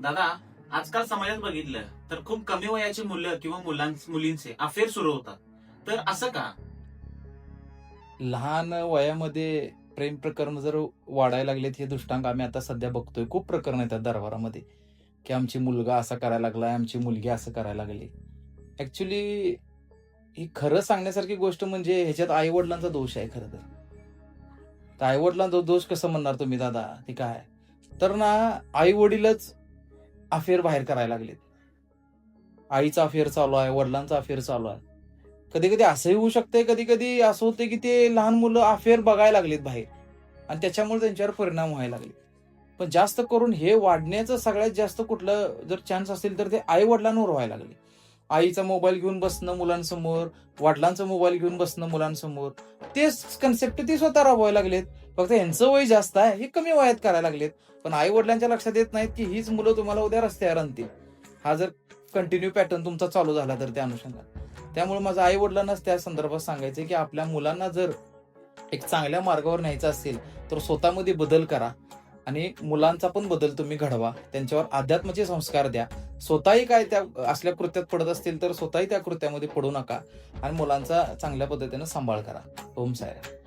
दादा आजकाल समाजात बघितलं तर खूप कमी वयाची मुलं किंवा मुलींचे अफेअर सुरू होतात. तर असं का? लहान वयामध्ये प्रेम प्रकरण जर वाढायला लागलेत हे दृष्टांक आम्ही आता सध्या बघतोय. खूप प्रकरण येतात दरबारामध्ये की आमची मुलगा असा करायला लागला आमची मुलगी असं करायला लागली. ऍक्च्युली ही खरं सांगण्यासारखी गोष्ट म्हणजे ह्याच्यात आई वडिलांचा दोष आहे खरं तर. आई वडिलांचा दोष कसं म्हणणार तुम्ही दादा? ते काय? तर ना आई वडीलच अफेअर बाहेर करायला लागलेत. आईचा अफेअर चालू आहे वडिलांचा अफेअर चालू आहे. कधी कधी असंही होऊ शकतंय कधी कधी असं होतं की ते लहान मुलं अफेअर बघायला लागलेत बाहेर. आणि त्याच्यामुळे त्यांच्यावर परिणाम व्हायला लागले. पण जास्त करून हे वाढण्याचं सगळ्यात जास्त कुठलं जर चान्स असेल तर ते आई वडिलांवर व्हायला लागले. आईचा मोबाईल घेऊन बसणं मुलांसमोर वडिलांचा मोबाईल घेऊन बसणं मुलांसमोर तेच कन्सेप्ट ते स्वतः राबवायला लागलेत. फक्त यांचं वय जास्त आहे हे कमी वयात करायला लागलेत. पण आई वडिलांच्या लक्षात येत नाहीत की हीच मुलं तुम्हाला उद्या रस्त्यावर आणतील. हा जर कंटिन्यू पॅटर्न तुमचा चालू झाला तर त्या अनुषंगाने. त्यामुळे माझं आई वडिलांनाच त्या संदर्भात सांगायचं की आपल्या मुलांना जर एक चांगल्या मार्गावर न्यायचं असेल तर स्वतःमध्ये बदल करा. आणि मुलांचा पण बदल तुम्ही घडवा. त्यांच्यावर अध्यात्माचे संस्कार द्या. स्वतःही काय त्या असल्या कृत्यात पडत असतील तर स्वतःही त्या कृत्यामध्ये पडू नका. आणि मुलांचा चांगल्या पद्धतीनं सांभाळ करा. ओम सायरा